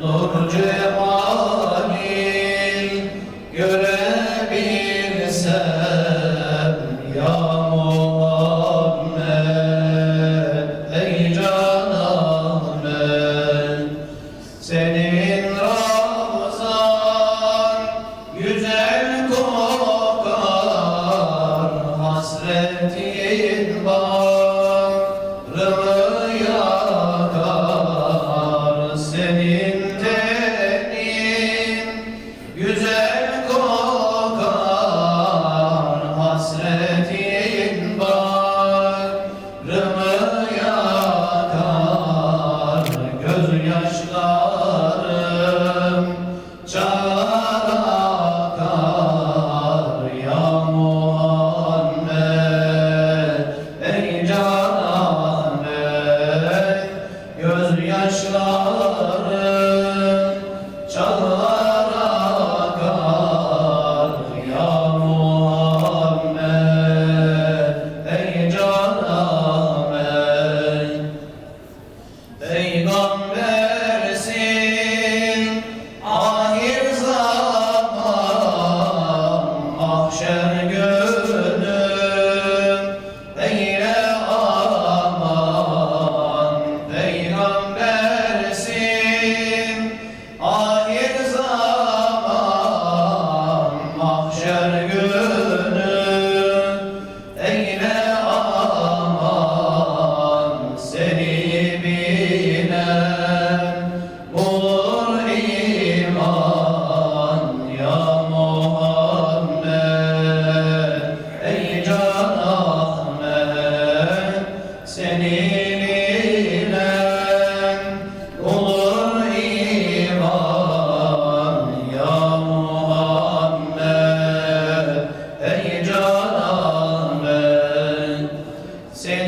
Nurcu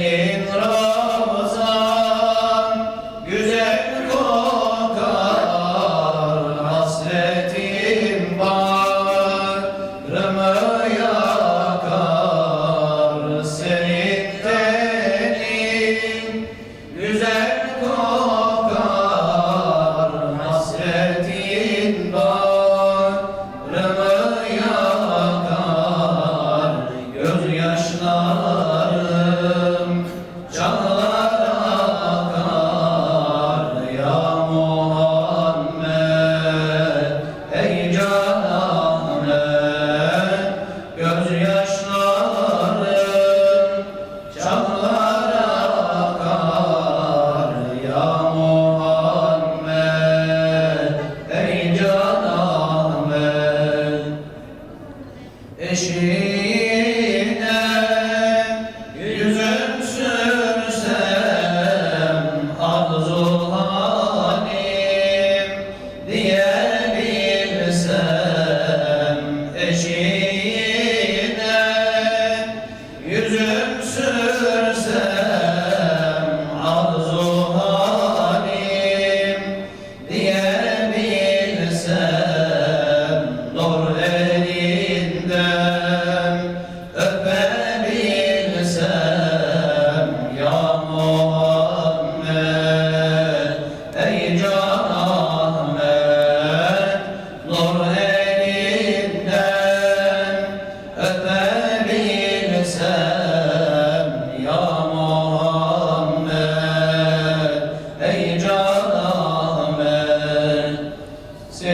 senin Ramazan güzel kokar hasretim bağrımı yakar senin tenin güzel kokar hasretin bağrımı yaşlar change.